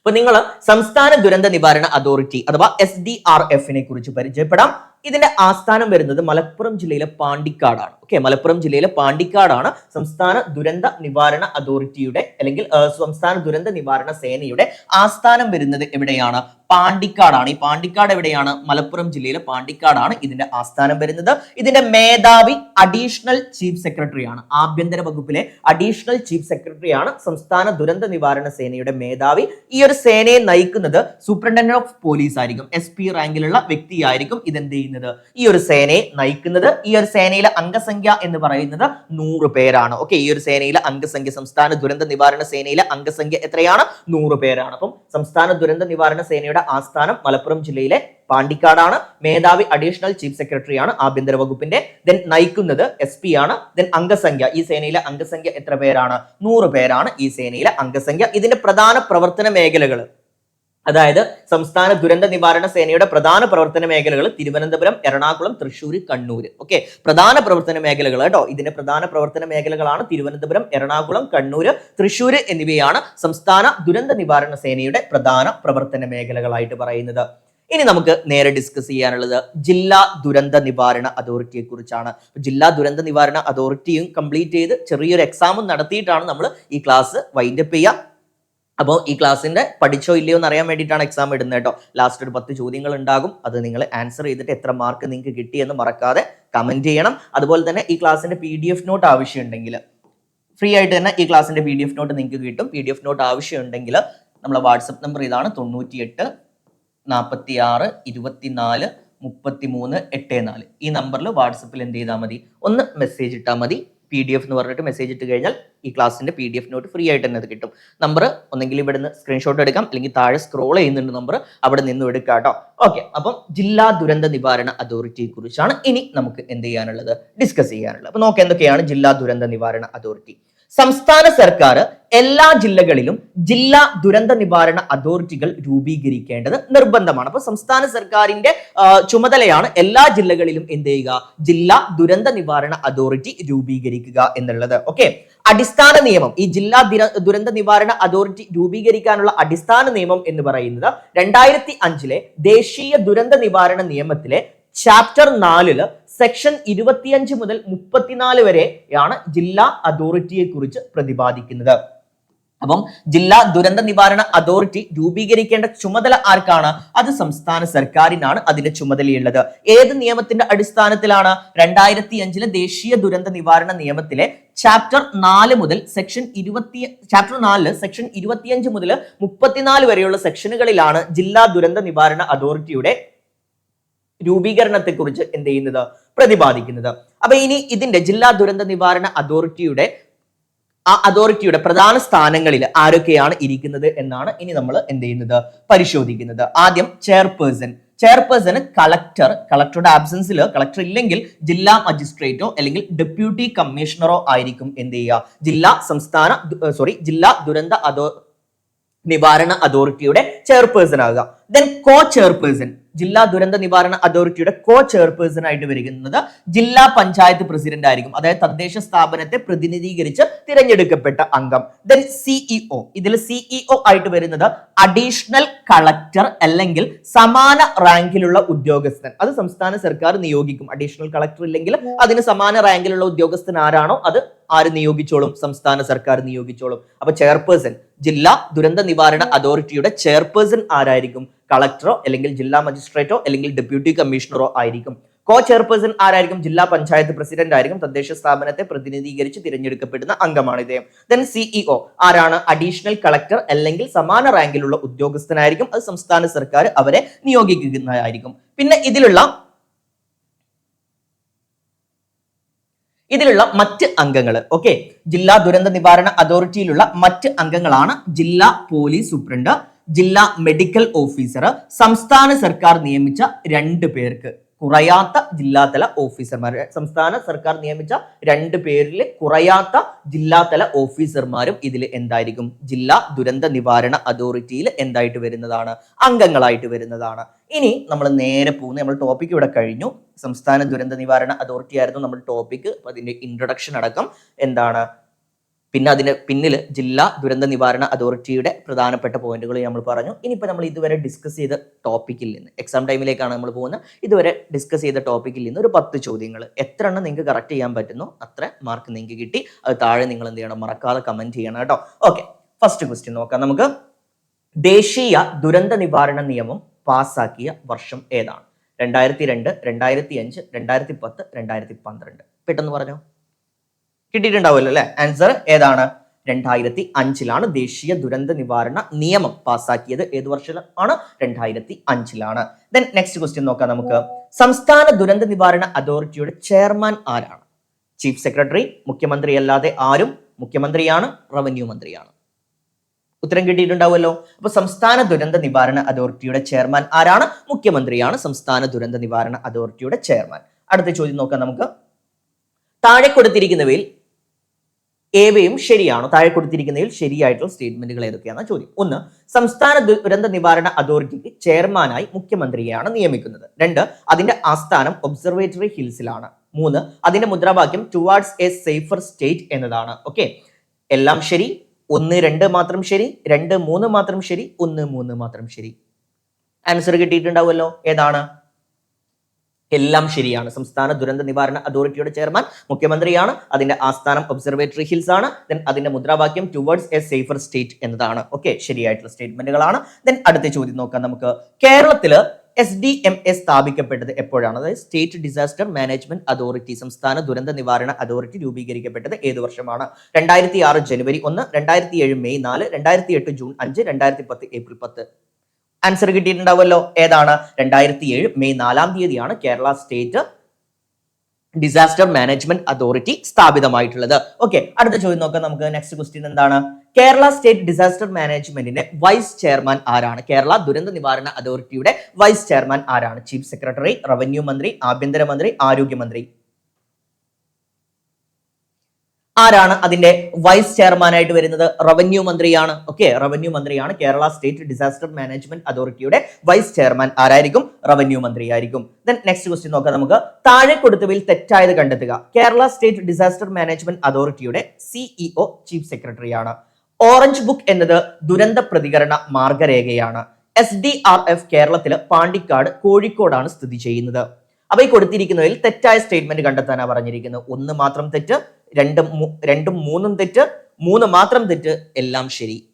അപ്പൊ നിങ്ങൾ സംസ്ഥാന ദുരന്ത നിവാരണ അതോറിറ്റി അഥവാ എസ് ഡി ആർ എഫിനെ കുറിച്ച് പരിചയപ്പെടാം. ഇതിന്റെ ആസ്ഥാനം വരുന്നത് മലപ്പുറം ജില്ലയിലെ പാണ്ടിക്കാടാണ്. ഓക്കെ മലപ്പുറം ജില്ലയിലെ പാണ്ടിക്കാടാണ് സംസ്ഥാന ദുരന്ത നിവാരണ അതോറിറ്റിയുടെ അല്ലെങ്കിൽ സംസ്ഥാന ദുരന്ത നിവാരണ സേനയുടെ ആസ്ഥാനം വരുന്നത് എവിടെയാണ്? പാണ്ടിക്കാടാണ്. ഈ പാണ്ടിക്കാട് എവിടെയാണ്? മലപ്പുറം ജില്ലയിലെ പാണ്ടിക്കാടാണ് ഇതിന്റെ ആസ്ഥാനം വരുന്നത്. ഇതിന്റെ മേധാവി അഡീഷണൽ ചീഫ് സെക്രട്ടറിയാണ്. ആഭ്യന്തര വകുപ്പിലെ അഡീഷണൽ ചീഫ് സെക്രട്ടറിയാണ് സംസ്ഥാന ദുരന്ത നിവാരണ സേനയുടെ മേധാവി. ഈ ഒരു സേനയെ നയിക്കുന്നത് സൂപ്രണ്ടന്റ് ഓഫ് പോലീസ് ആയിരിക്കും എസ് പി റാങ്കിലുള്ള വ്യക്തിയായിരിക്കും ഇതെന്ത് ചെയ്യുന്നത്. ഈ ഒരു സേനയെ നയിക്കുന്നത് ഈ ഒരു സേനയിലെ അംഗസംഖ്യ എന്ന് പറയുന്നത് നൂറ് പേരാണ്. ഓക്കെ ഈ ഒരു സേനയിലെ അംഗസംഖ്യ സംസ്ഥാന ദുരന്ത നിവാരണ സേനയിലെ അംഗസംഖ്യ എത്രയാണ്? നൂറ് പേരാണ്. അപ്പം സംസ്ഥാന ദുരന്ത നിവാരണ സേനയുടെ ആസ്ഥാനം മലപ്പുറം ജില്ലയിലെ പാണ്ടിക്കാടാണ്. മേധാവി അഡീഷണൽ ചീഫ് സെക്രട്ടറി ആണ് ആഭ്യന്തര വകുപ്പിന്റെ. ദെൻ നയിക്കുന്നത് എസ് പി ആണ് ദെൻ അംഗസംഖ്യ ഈ സേനയിലെ അംഗസംഖ്യ എത്ര പേരാണ്? നൂറ് പേരാണ് ഈ സേനയിലെ അംഗസംഖ്യ. ഇതിന്റെ പ്രധാന പ്രവർത്തന മേഖലകൾ അതായത് സംസ്ഥാന ദുരന്ത നിവാരണ സേനയുടെ പ്രധാന പ്രവർത്തന മേഖലകൾ തിരുവനന്തപുരം എറണാകുളം തൃശ്ശൂർ കണ്ണൂർ ഓക്കെ? പ്രധാന പ്രവർത്തന മേഖലകൾ കേട്ടോ. ഇതിന്റെ പ്രധാന പ്രവർത്തന മേഖലകളാണ് തിരുവനന്തപുരം എറണാകുളം കണ്ണൂർ തൃശ്ശൂർ എന്നിവയാണ് സംസ്ഥാന ദുരന്ത നിവാരണ സേനയുടെ പ്രധാന പ്രവർത്തന മേഖലകളായിട്ട് പറയുന്നത്. ഇനി നമുക്ക് നേരെ ഡിസ്കസ് ചെയ്യാനുള്ളത് ജില്ലാ ദുരന്ത നിവാരണ അതോറിറ്റിയെ കുറിച്ചാണ്. ജില്ലാ ദുരന്ത നിവാരണ അതോറിറ്റിയും കംപ്ലീറ്റ് ചെയ്ത് ചെറിയൊരു എക്സാമും നടത്തിയിട്ടാണ് നമ്മൾ ഈ ക്ലാസ് വൈൻഡപ്പ് ചെയ്യുക. അപ്പോൾ ഈ ക്ലാസ്സിന്റെ പഠിച്ചോ ഇല്ലയോ എന്ന് അറിയാൻ വേണ്ടിയിട്ടാണ് എക്സാം ഇടുന്നത് കേട്ടോ. ലാസ്റ്റ് ഒരു പത്ത് ചോദ്യങ്ങൾ ഉണ്ടാകും. അത് നിങ്ങൾ ആൻസർ ചെയ്തിട്ട് എത്ര മാർക്ക് നിങ്ങൾക്ക് കിട്ടിയെന്ന് മറക്കാതെ കമന്റ് ചെയ്യണം. അതുപോലെ തന്നെ ഈ ക്ലാസ്സിന്റെ പി ഡി എഫ് നോട്ട് ആവശ്യമുണ്ടെങ്കിൽ ഫ്രീ ആയിട്ട് തന്നെ ഈ ക്ലാസ്സിന്റെ പി ഡി എഫ് നോട്ട് നിങ്ങൾക്ക് കിട്ടും. പി ഡി എഫ് നോട്ട് ആവശ്യമുണ്ടെങ്കിൽ നമ്മളെ വാട്സപ്പ് നമ്പർ ഇതാണ് തൊണ്ണൂറ്റിയെട്ട് നാൽപ്പത്തി ആറ് ഇരുപത്തിനാല് മുപ്പത്തി മൂന്ന് എട്ട് നാല് ഈ നമ്പറിൽ വാട്സപ്പിൽ എന്ത് ചെയ്താൽ മതി? ഒന്ന് മെസ്സേജ് ഇട്ടാൽ മതി. പി ഡി എഫ് എന്ന് പറഞ്ഞിട്ട് മെസ്സേജ് ഇട്ട് കഴിഞ്ഞാൽ ഈ ക്ലാസ്സിന്റെ P D F note free ആയിട്ട് തന്നെ അത് കിട്ടും. നമ്പർ ഒന്നെങ്കിൽ ഇവിടുന്ന് സ്ക്രീൻഷോട്ട് എടുക്കാം. അല്ലെങ്കിൽ താഴെ സ്ക്രോൾ ചെയ്യുന്നുണ്ട് നമ്പർ അവിടെ നിന്നും എടുക്കാം കേട്ടോ. ഓക്കെ അപ്പം ജില്ലാ ദുരന്ത നിവാരണ അതോറിറ്റിയെ കുറിച്ചാണ് ഇനി നമുക്ക് എന്ത് ചെയ്യാനുള്ളത്? ഡിസ്കസ് ചെയ്യാനുള്ളത്. അപ്പൊ നോക്കാം എന്തൊക്കെയാണ് ജില്ലാ ദുരന്ത നിവാരണ അതോറിറ്റി? സംസ്ഥാന സർക്കാർ എല്ലാ ജില്ലകളിലും ജില്ലാ ദുരന്ത നിവാരണ അതോറിറ്റികൾ രൂപീകരിക്കേണ്ടത് നിർബന്ധമാണ്. അപ്പൊ സംസ്ഥാന സർക്കാരിന്റെ ചുമതലയാണ് എല്ലാ ജില്ലകളിലും എന്ത് ചെയ്യുക? ജില്ലാ ദുരന്ത നിവാരണ അതോറിറ്റി രൂപീകരിക്കുക എന്നുള്ളത്. ഓക്കെ? അടിസ്ഥാന നിയമം. ഈ ജില്ലാ ദിര- ദുരന്ത നിവാരണ അതോറിറ്റി രൂപീകരിക്കാനുള്ള അടിസ്ഥാന നിയമം എന്ന് പറയുന്നത് രണ്ടായിരത്തി അഞ്ചിലെ ദേശീയ ദുരന്ത നിവാരണ നിയമത്തിലെ ചാപ്റ്റർ നാലിൽ സെക്ഷൻ ഇരുപത്തിയഞ്ച് മുതൽ മുപ്പത്തിനാല് വരെയാണ് ജില്ലാ അതോറിറ്റിയെ കുറിച്ച് പ്രതിപാദിക്കുന്നത്. അപ്പം ജില്ലാ ദുരന്ത നിവാരണ അതോറിറ്റി രൂപീകരിക്കേണ്ട ചുമതല ആർക്കാണ്? അത് സംസ്ഥാന സർക്കാരിനാണ് അതിന്റെ ചുമതലയുള്ളത്. ഏത് നിയമത്തിന്റെ അടിസ്ഥാനത്തിലാണ് രണ്ടായിരത്തി അഞ്ചിലെ ദേശീയ ദുരന്ത നിവാരണ നിയമത്തിലെ ചാപ്റ്റർ നാല് മുതൽ സെക്ഷൻ ഇരുപത്തി ചാപ്റ്റർ നാലിൽ സെക്ഷൻ ഇരുപത്തിയഞ്ച് മുതൽ മുപ്പത്തിനാല് വരെയുള്ള സെക്ഷനുകളിലാണ് ജില്ലാ ദുരന്ത നിവാരണ അതോറിറ്റിയുടെ രൂപീകരണത്തെക്കുറിച്ച് എന്ത് ചെയ്യുന്നത്? പ്രതിപാദിക്കുന്നത്. അപ്പൊ ഇനി ഇതിന്റെ ജില്ലാ ദുരന്ത നിവാരണ അതോറിറ്റിയുടെ ആ അതോറിറ്റിയുടെ പ്രധാന സ്ഥാനങ്ങളിൽ ആരൊക്കെയാണ് ഇരിക്കുന്നത് എന്നാണ് ഇനി നമ്മൾ എന്ത് ചെയ്യുന്നത്? പരിശോധിക്കുന്നത്. ആദ്യം ചെയർപേഴ്സൺ. ചെയർപേഴ്സണ് കളക്ടർ കളക്ടറുടെ ആബ്സൻസിൽ കളക്ടർ ഇല്ലെങ്കിൽ ജില്ലാ മജിസ്ട്രേറ്റോ അല്ലെങ്കിൽ ഡെപ്യൂട്ടി കമ്മീഷണറോ ആയിരിക്കും എന്ത് ചെയ്യുക? ജില്ലാ സംസ്ഥാന സോറി ജില്ലാ ദുരന്ത അതോ നിവാരണ അതോറിറ്റിയുടെ ചെയർപേഴ്സൺ ആകുക. ദെൻ കോ ചെയർപേഴ്സൺ ജില്ലാ ദുരന്ത നിവാരണ അതോറിറ്റിയുടെ കോ ചെയർപേഴ്സൺ ആയിട്ട് വരുന്നത് ജില്ലാ പഞ്ചായത്ത് പ്രസിഡന്റ് ആയിരിക്കും. അതായത് തദ്ദേശ സ്ഥാപനത്തെ പ്രതിനിധീകരിച്ച് തിരഞ്ഞെടുക്കപ്പെട്ട അംഗം. ദെൻ സിഇഒ ഇതിൽ സിഇഒ ആയിട്ട് വരുന്നത് അഡീഷണൽ കളക്ടർ അല്ലെങ്കിൽ സമാന റാങ്കിലുള്ള ഉദ്യോഗസ്ഥൻ. അത് സംസ്ഥാന സർക്കാർ നിയോഗിക്കും. അഡീഷണൽ കളക്ടർ ഇല്ലെങ്കിൽ അതിന് സമാന റാങ്കിലുള്ള ഉദ്യോഗസ്ഥൻ ആരാണോ അത് ആര് നിയോഗിച്ചോളും? സംസ്ഥാന സർക്കാർ നിയോഗിച്ചോളും. അപ്പൊ ചെയർപേഴ്സൺ ജില്ലാ ദുരന്ത നിവാരണ അതോറിറ്റിയുടെ ചെയർപേഴ്സൺ ആരായിരിക്കും? കളക്ടറോ അല്ലെങ്കിൽ ജില്ലാ മജിസ്ട്രേറ്റോ അല്ലെങ്കിൽ ഡെപ്യൂട്ടി കമ്മീഷണറോ ആയിരിക്കും. കോ ചെയർപേഴ്സൺ ആരായിരിക്കും? ജില്ലാ പഞ്ചായത്ത് പ്രസിഡന്റ് ആയിരിക്കും. തദ്ദേശ സ്ഥാപനത്തെ പ്രതിനിധീകരിച്ച് തിരഞ്ഞെടുക്കപ്പെടുന്ന അംഗമാണ് ഇദ്ദേഹം. ദെൻ സിഇഒ ആരാണ്? അഡീഷണൽ കളക്ടർ അല്ലെങ്കിൽ സമാന റാങ്കിലുള്ള ഉദ്യോഗസ്ഥനായിരിക്കും. അത് സംസ്ഥാന സർക്കാർ അവരെ നിയോഗിക്കുന്നതായിരിക്കും. പിന്നെ ഇതിലുള്ള ഇതിലുള്ള മറ്റ് അംഗങ്ങൾ ഓക്കെ ജില്ലാ ദുരന്ത നിവാരണ അതോറിറ്റിയിലുള്ള മറ്റ് അംഗങ്ങളാണ് ജില്ലാ പോലീസ് സൂപ്രണ്ട് ജില്ലാ മെഡിക്കൽ ഓഫീസർ സംസ്ഥാന സർക്കാർ നിയമിച്ച രണ്ട് പേർക്ക് കുറയാത്ത ജില്ലാതല ഓഫീസർമാർ സംസ്ഥാന സർക്കാർ നിയമിച്ച രണ്ട് പേരിൽ കുറയാത്ത ജില്ലാതല ഓഫീസർമാരും ഇതിൽ എന്തായിരിക്കും? ജില്ലാ ദുരന്ത നിവാരണ അതോറിറ്റിയിൽ എന്തായിട്ട് വരുന്നതാണ്? അംഗങ്ങളായിട്ട് വരുന്നതാണ്. ഇനി നമ്മൾ നേരെ പോകുന്ന. നമ്മൾ ടോപ്പിക് ഇവിടെ കഴിഞ്ഞു. സംസ്ഥാന ദുരന്ത നിവാരണ അതോറിറ്റി ആയിരുന്നു നമ്മൾ ടോപ്പിക് അതിന്റെ ഇൻട്രൊഡക്ഷൻ അടക്കം എന്താണ്? പിന്നെ അതിന് പിന്നിൽ ജില്ലാ ദുരന്ത നിവാരണ അതോറിറ്റിയുടെ പ്രധാനപ്പെട്ട പോയിന്റുകൾ നമ്മൾ പറഞ്ഞു. ഇനിയിപ്പോൾ നമ്മൾ ഇതുവരെ ഡിസ്കസ് ചെയ്ത ടോപ്പിക്കിൽ നിന്ന് എക്സാം ടൈമിലേക്കാണ് നമ്മൾ പോകുന്നത് ഇതുവരെ ഡിസ്കസ് ചെയ്ത ടോപ്പിക്കിൽ നിന്ന് ഒരു പത്ത് ചോദ്യങ്ങൾ. എത്ര എണ്ണം നിങ്ങൾക്ക് കറക്റ്റ് ചെയ്യാൻ പറ്റുന്നു അത്ര മാർക്ക് നിങ്ങൾക്ക് കിട്ടി. അത് താഴെ നിങ്ങൾ എന്ത് ചെയ്യണം മറക്കാതെ കമന്റ് ചെയ്യണം കേട്ടോ. ഓക്കെ ഫസ്റ്റ് ക്വസ്റ്റ്യൻ നോക്കാം നമുക്ക്. ദേശീയ ദുരന്ത നിവാരണ നിയമം പാസ്സാക്കിയ വർഷം ഏതാണ്? രണ്ടായിരത്തി രണ്ട് രണ്ടായിരത്തി അഞ്ച് രണ്ടായിരത്തി പത്ത് രണ്ടായിരത്തി പന്ത്രണ്ട്. പെട്ടെന്ന് പറഞ്ഞോ. കിട്ടിയിട്ടുണ്ടാവുമല്ലോ അല്ലെ? ആൻസർ ഏതാണ്? രണ്ടായിരത്തി അഞ്ചിലാണ് ദേശീയ ദുരന്ത നിവാരണ നിയമം പാസാക്കിയത്. ഏത് വർഷമാണ് രണ്ടായിരത്തി അഞ്ചിലാണ് ദെൻ നെക്സ്റ്റ് ക്വസ്റ്റ്യൻ നോക്കാം നമുക്ക്. സംസ്ഥാന ദുരന്ത നിവാരണ അതോറിറ്റിയുടെ ചെയർമാൻ ആരാണ്? ചീഫ് സെക്രട്ടറി മുഖ്യമന്ത്രി അല്ലാതെ ആരും മുഖ്യമന്ത്രിയാണ് റവന്യൂ മന്ത്രിയാണ്. ഉത്തരം കിട്ടിയിട്ടുണ്ടാവുമല്ലോ. അപ്പൊ സംസ്ഥാന ദുരന്ത നിവാരണ അതോറിറ്റിയുടെ ചെയർമാൻ ആരാണ്? മുഖ്യമന്ത്രിയാണ് സംസ്ഥാന ദുരന്ത നിവാരണ അതോറിറ്റിയുടെ ചെയർമാൻ. അടുത്ത ചോദ്യം നോക്കാം നമുക്ക്. താഴെ കൊടുത്തിരിക്കുന്നവയിൽ ഏവയും ശരിയാണോ? താഴെ കൊടുത്തിരിക്കുന്നതിൽ ശരിയായിട്ടുള്ള സ്റ്റേറ്റ്മെന്റുകൾ ഏതൊക്കെയാണ് ചോദ്യം. ഒന്ന് സംസ്ഥാന ദുരന്ത നിവാരണ അതോറിറ്റിക്ക് ചെയർമാനായി മുഖ്യമന്ത്രിയെയാണ് നിയമിക്കുന്നത്. രണ്ട് അതിന്റെ ആസ്ഥാനം ഒബ്സർവേറ്ററി ഹിൽസിലാണ് മൂന്ന് അതിന്റെ മുദ്രാവാക്യം ടുവാർഡ്സ് എ സേഫർ സ്റ്റേറ്റ് എന്നതാണ്. ഓക്കെ എല്ലാം ശരി. ഒന്ന് രണ്ട് മാത്രം ശരി. രണ്ട് മൂന്ന് മാത്രം ശരി. ഒന്ന് മൂന്ന് മാത്രം ശരി. ആൻസർ കിട്ടിയിട്ടുണ്ടാവുമല്ലോ. ഏതാണ്? എല്ലാം ശരിയാണ്. സംസ്ഥാന ദുരന്ത നിവാരണ അതോറിറ്റിയുടെ ചെയർമാൻ മുഖ്യമന്ത്രിയാണ്. അതിന്റെ ആസ്ഥാനം ഒബ്സർവേറ്ററി ഹിൽസ് ആണ്. ദെൻ അതിന്റെ മുദ്രാവാക്യം ടുവേർഡ്സ് എ സേഫർ സ്റ്റേറ്റ് എന്നതാണ്. ഓക്കെ ശരിയായിട്ടുള്ള സ്റ്റേറ്റ്മെന്റുകളാണ് ദെൻ അടുത്ത ചോദ്യം നോക്കാം നമുക്ക്. കേരളത്തിൽ എസ് ഡി എം എ സ്ഥാപിക്കപ്പെട്ടത് എപ്പോഴാണ്? അതായത് സ്റ്റേറ്റ് ഡിസാസ്റ്റർ മാനേജ്മെന്റ് അതോറിറ്റി സംസ്ഥാന ദുരന്ത നിവാരണ അതോറിറ്റി രൂപീകരിക്കപ്പെട്ടത് ഏത് വർഷമാണ്? രണ്ടായിരത്തി ആറ് ജനുവരി ഒന്ന് രണ്ടായിരത്തി ഏഴ് മെയ് നാല് രണ്ടായിരത്തി എട്ട് ജൂൺ അഞ്ച് രണ്ടായിരത്തി പത്ത് ഏപ്രിൽ പത്ത്. ആൻസർ കിട്ടിയിട്ടുണ്ടാവുമല്ലോ. ഏതാണ്? രണ്ടായിരത്തി ഏഴ് മെയ് നാലാം തീയതിയാണ് Kerala state disaster management authority സ്ഥാപിതമായിട്ടുള്ളത്. Okay അടുത്ത ചോദ്യം നോക്കാം. നമുക്ക് നെക്സ്റ്റ് ക്വസ്റ്റ്യൻ എന്താണ്? കേരള സ്റ്റേറ്റ് ഡിസാസ്റ്റർ മാനേജ്മെന്റിന്റെ വൈസ് ചെയർമാൻ ആരാണ്? കേരള ദുരന്ത നിവാരണ അതോറിറ്റിയുടെ വൈസ് ചെയർമാൻ ആരാണ്? ചീഫ് സെക്രട്ടറി റവന്യൂ മന്ത്രി ആഭ്യന്തരമന്ത്രി ആരോഗ്യമന്ത്രി ആരാണ് അതിന്റെ വൈസ് ചെയർമാനായിട്ട് വരുന്നത്? റവന്യൂ മന്ത്രിയാണ്. ഓക്കെ റവന്യൂ മന്ത്രിയാണ് കേരള സ്റ്റേറ്റ് ഡിസാസ്റ്റർ മാനേജ്മെന്റ് അതോറിറ്റിയുടെ വൈസ് ചെയർമാൻ ആരായിരിക്കും? റവന്യൂ മന്ത്രി ആയിരിക്കും ദെൻ നെക്സ്റ്റ് ക്വസ്റ്റ്യൻ നോക്കാം നമുക്ക്. താഴെ കൊടുത്തവയിൽ തെറ്റായത് കണ്ടെത്തുക. കേരള സ്റ്റേറ്റ് ഡിസാസ്റ്റർ മാനേജ്മെന്റ് അതോറിറ്റിയുടെ സിഇഒ ചീഫ് സെക്രട്ടറിയാണ് ഓറഞ്ച് ബുക്ക് എന്നത് ദുരന്ത പ്രതികരണ മാർഗരേഖയാണ്. എസ് ഡി ആർ എഫ് കേരളത്തിലെ പാണ്ടിക്കാട് കോഴിക്കോടാണ് സ്ഥിതി ചെയ്യുന്നത്. അപ്പൊ കൊടുത്തിരിക്കുന്നതിൽ തെറ്റായ സ്റ്റേറ്റ്മെന്റ് കണ്ടെത്താനാണ് പറഞ്ഞിരിക്കുന്നത്. ഒന്ന് മാത്രം തെറ്റ് രണ്ട് രണ്ടും മൂന്നും തെറ്റ് മൂന്ന് മാത്രം തെറ്റ് എല്ലാം ശരി.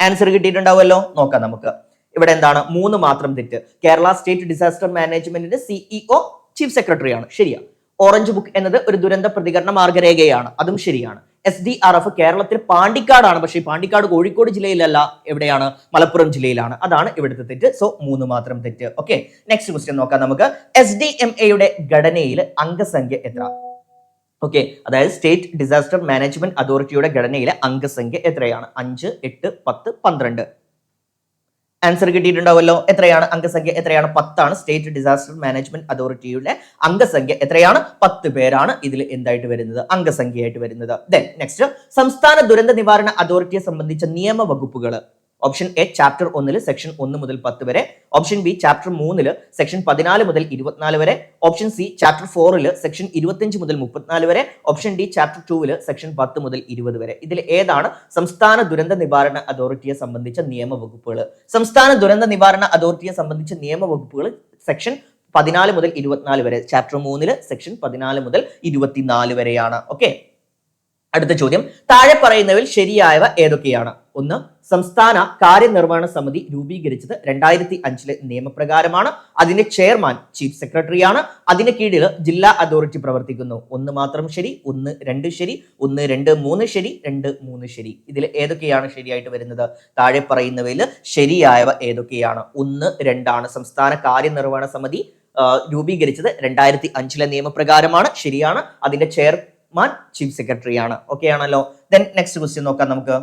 ആൻസർ കിട്ടിയിട്ടുണ്ടാവുമല്ലോ? നോക്കാം നമുക്ക്. ഇവിടെ എന്താണ്? മൂന്ന് മാത്രം തെറ്റ്. കേരള സ്റ്റേറ്റ് ഡിസാസ്റ്റർ മാനേജ്മെന്റിന്റെ സിഇഒ ചീഫ് സെക്രട്ടറി ആണ്. ശരിയാ. ഓറഞ്ച് ബുക്ക് എന്നത് ഒരു ദുരന്ത പ്രതികരണ മാർഗരേഖയാണ്. അതും ശരിയാണ്. എസ് ഡി ആർ എഫ് കേരളത്തിൽ പാണ്ടിക്കാടാണ്. പക്ഷേ പാണ്ടിക്കാട് കോഴിക്കോട് ജില്ലയിലല്ല എവിടെയാണ്? മലപ്പുറം ജില്ലയിലാണ്. അതാണ് ഇവിടുത്തെ തെറ്റ്. സോ മൂന്ന് മാത്രം തെറ്റ്. ഓക്കെ നെക്സ്റ്റ് ക്വസ്റ്റ്യൻ നോക്കാം നമുക്ക്. എസ് ഡി എം എയുടെ ഘടനയിൽ അംഗസംഖ്യ എത്ര? ഓക്കെ അതായത് സ്റ്റേറ്റ് ഡിസാസ്റ്റർ മാനേജ്മെന്റ് അതോറിറ്റിയുടെ ഘടനയിലെ അംഗസംഖ്യ എത്രയാണ്? അഞ്ച് എട്ട് പത്ത് പന്ത്രണ്ട്. ആൻസർ കിട്ടിയിട്ടുണ്ടാവുമല്ലോ. എത്രയാണ്? അംഗസംഖ്യ എത്രയാണ്? പത്താണ്. സ്റ്റേറ്റ് ഡിസാസ്റ്റർ മാനേജ്മെന്റ് അതോറിറ്റിയുടെ അംഗസംഖ്യ എത്രയാണ്? പത്ത് പേരാണ് ഇതിൽ എന്തായിട്ട് വരുന്നത്? അംഗസംഖ്യയായിട്ട് വരുന്നത്. ദെൻ നെക്സ്റ്റ് സംസ്ഥാന ദുരന്ത നിവാരണ അതോറിറ്റിയെ സംബന്ധിച്ച നിയമ വകുപ്പുകൾ ഓപ്ഷൻ എ ചാപ്റ്റർ ഒന്നിൽ സെക്ഷൻ ഒന്ന് മുതൽ പത്ത് വരെ. ഓപ്ഷൻ ബി ചാപ്റ്റർ മൂന്നിൽ സെക്ഷൻ പതിനാല് മുതൽ ഇരുപത്തിനാല് വരെ. ഓപ്ഷൻ സി ചാപ്റ്റർ ഫോറിൽ സെക്ഷൻ ഇരുപത്തിയഞ്ച് മുതൽ മുപ്പത്തിനാല് വരെ. ഓപ്ഷൻ ഡി ചാപ്റ്റർ ടൂവിൽ സെക്ഷൻ പത്ത് മുതൽ ഇരുപത് വരെ. ഇതിൽ ഏതാണ് സംസ്ഥാന ദുരന്ത നിവാരണ അതോറിറ്റിയെ സംബന്ധിച്ച നിയമവകുപ്പുകൾ സംസ്ഥാന ദുരന്ത നിവാരണ അതോറിറ്റിയെ സംബന്ധിച്ച നിയമവകുപ്പുകൾ സെക്ഷൻ പതിനാല് മുതൽ ഇരുപത്തിനാല് വരെ. ചാപ്റ്റർ മൂന്നിൽ സെക്ഷൻ പതിനാല് മുതൽ ഇരുപത്തിനാല് വരെയാണ്. ഓക്കെ അടുത്ത ചോദ്യം. താഴെ പറയുന്നവയിൽ ശരിയായവ ഏതൊക്കെയാണ്? ഒന്ന് സംസ്ഥാന കാര്യനിർവഹണ സമിതി രൂപീകരിച്ചത് രണ്ടായിരത്തി അഞ്ചിലെ നിയമപ്രകാരമാണ്. അതിന്റെ ചെയർമാൻ ചീഫ് സെക്രട്ടറിയാണ്. അതിന് കീഴിൽ ജില്ലാ അതോറിറ്റി പ്രവർത്തിക്കുന്നു. ഒന്ന് മാത്രം ശരി ഒന്ന് രണ്ട് ശരി ഒന്ന് രണ്ട് മൂന്ന് ശരി രണ്ട് മൂന്ന് ശരി. ഇതിൽ ഏതൊക്കെയാണ് ശരിയായിട്ട് വരുന്നത്? താഴെ പറയുന്നവയിൽ ശരിയായവ ഏതൊക്കെയാണ്? ഒന്ന് രണ്ടാണ് സംസ്ഥാന കാര്യനിർവഹണ സമിതി രൂപീകരിച്ചത് രണ്ടായിരത്തി അഞ്ചിലെ നിയമപ്രകാരമാണ്. ശരിയാണ്. അതിന്റെ ചെയർമാൻ ചീഫ് സെക്രട്ടറി ആണ്. ഓക്കെ ആണല്ലോ? ദെൻ നെക്സ്റ്റ് ക്വസ്റ്റ്യൻ നോക്കാം നമുക്ക്.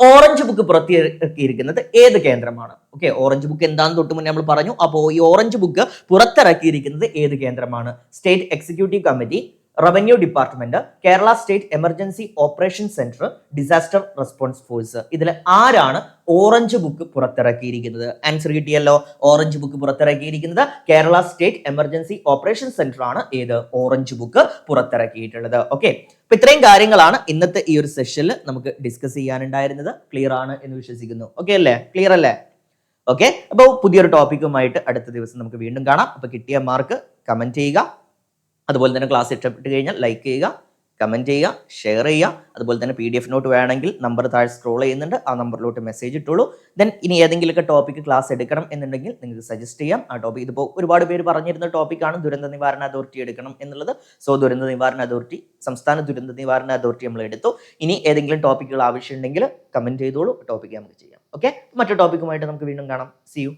ഓറഞ്ച് ബുക്ക് പുറത്തിറക്കിയിരിക്കുന്നത് ഏത് കേന്ദ്രമാണ്? ഓക്കെ ഓറഞ്ച് ബുക്ക് എന്താണെന്ന് തൊട്ട് മുന്നേ നമ്മൾ പറഞ്ഞു. അപ്പോൾ ഈ ഓറഞ്ച് ബുക്ക് പുറത്തിറക്കിയിരിക്കുന്നത് ഏത് കേന്ദ്രമാണ്? State executive committee revenue department Kerala state emergency operation centre disaster response force. ഇതിൽ ആരാണ് ഓറഞ്ച് ബുക്ക് പുറത്തിറക്കിയിരിക്കുന്നത്? ആൻസർ കിട്ടിയല്ലോ. Orange book പുറത്തിറക്കിയിരിക്കുന്നത് Kerala state emergency operation centre ആണ് ഏത് ഓറഞ്ച് ബുക്ക് പുറത്തിറക്കിയിട്ടുള്ളത്. ഓക്കെ. അപ്പൊ ഇത്രയും കാര്യങ്ങളാണ് ഇന്നത്തെ ഈ ഒരു സെഷനിൽ നമുക്ക് ഡിസ്കസ് ചെയ്യാനുണ്ടായിരുന്നത്. ക്ലിയർ ആണ് എന്ന് വിശ്വസിക്കുന്നു. ഓക്കെ അല്ലേ? ക്ലിയർ അല്ലേ? ഓക്കെ. അപ്പോൾ പുതിയൊരു ടോപ്പിക്കുമായിട്ട് അടുത്ത ദിവസം നമുക്ക് വീണ്ടും കാണാം. അപ്പോൾ കിട്ടിയ മാർക്ക് കമന്റ് ചെയ്യുക. അതുപോലെ തന്നെ ക്ലാസ് ഇഷ്ടപ്പെട്ട് കഴിഞ്ഞാൽ ലൈക്ക് ചെയ്യുക കമന്റ് ചെയ്യുക ഷെയർ ചെയ്യുക. അതുപോലെ തന്നെ പി ഡി എഫ് നോട്ട് വേണമെങ്കിൽ നമ്പർ താഴെ സ്ക്രോൾ ചെയ്യുന്നുണ്ട്. ആ നമ്പറിലോട്ട് മെസ്സേജ് ഇട്ടുള്ളൂ ദെൻ ഇനി ഏതെങ്കിലുമൊക്കെ ടോപ്പിക്ക് ക്ലാസ് എടുക്കണം എന്നുണ്ടെങ്കിൽ നിങ്ങൾക്ക് സജസ്റ്റ് ചെയ്യാം. ആ ടോപ്പിക് ഇതിപ്പോൾ ഒരുപാട് പേര് പറഞ്ഞിരുന്ന ടോപ്പിക്കാണ് ദുരന്ത നിവാരണ അതോറിറ്റി എടുക്കണം എന്നുള്ളത്. സോ ദുരന്ത നിവാരണ അതോറിറ്റി സംസ്ഥാന ദുരന്ത നിവാരണ അതോറിറ്റി നമ്മൾ എടുത്തു. ഇനി ഏതെങ്കിലും ടോപ്പിക്കുകൾ ആവശ്യമുണ്ടെങ്കിൽ കമന്റ് ചെയ്തോളൂ. ടോപ്പിക്ക് നമുക്ക് ചെയ്യാം. ഓക്കെ മറ്റു ടോപ്പിക്കുമായിട്ട് നമുക്ക് വീണ്ടും കാണാം. C U